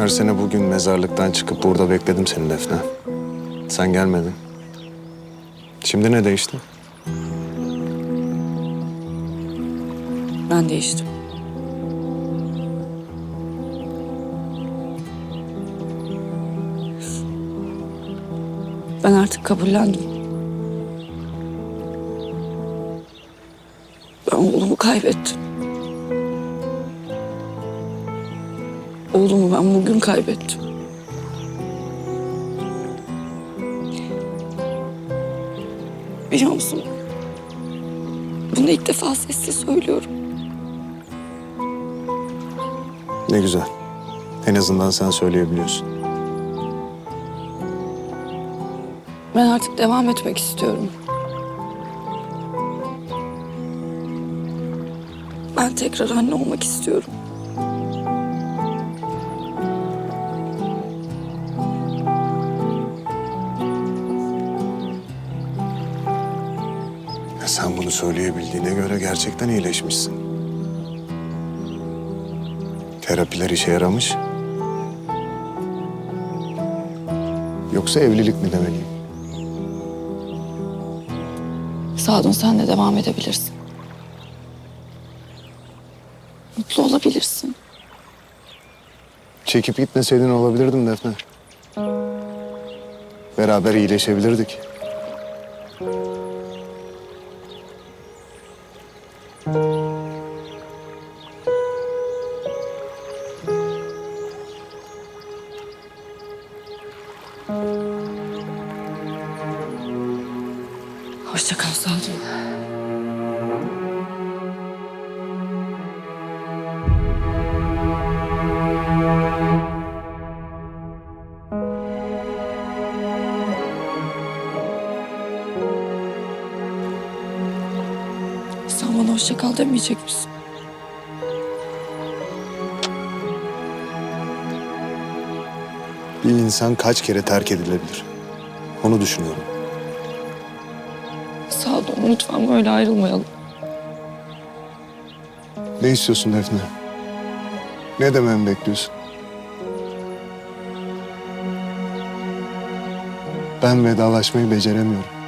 Her sene bugün mezarlıktan çıkıp burada bekledim seni Defne. Sen gelmedin. Şimdi ne değişti? Ben değiştim. Ben artık kabullendim. Ben oğlumu kaybettim. Oğlumu ben bugün kaybettim. Biliyor musun? Bunu ilk defa sessiz söylüyorum. Ne güzel. En azından sen söyleyebiliyorsun. Ben artık devam etmek istiyorum. Ben tekrar anne olmak istiyorum. Sen bunu söyleyebildiğine göre gerçekten iyileşmişsin. Terapiler işe yaramış. Yoksa evlilik mi demeliyim? Sadun sen de devam edebilirsin. Mutlu olabilirsin. Çekip gitmeseydin olabilirdim Defne. Beraber iyileşebilirdik. Hoşça kal Sadun. Sen bana hoşça kal demeyecek misin? Bir insan kaç kere terk edilebilir? Onu düşünüyorum. Sadun lütfen böyle ayrılmayalım. Ne istiyorsun Defne? Ne dememi bekliyorsun? Ben vedalaşmayı beceremiyorum.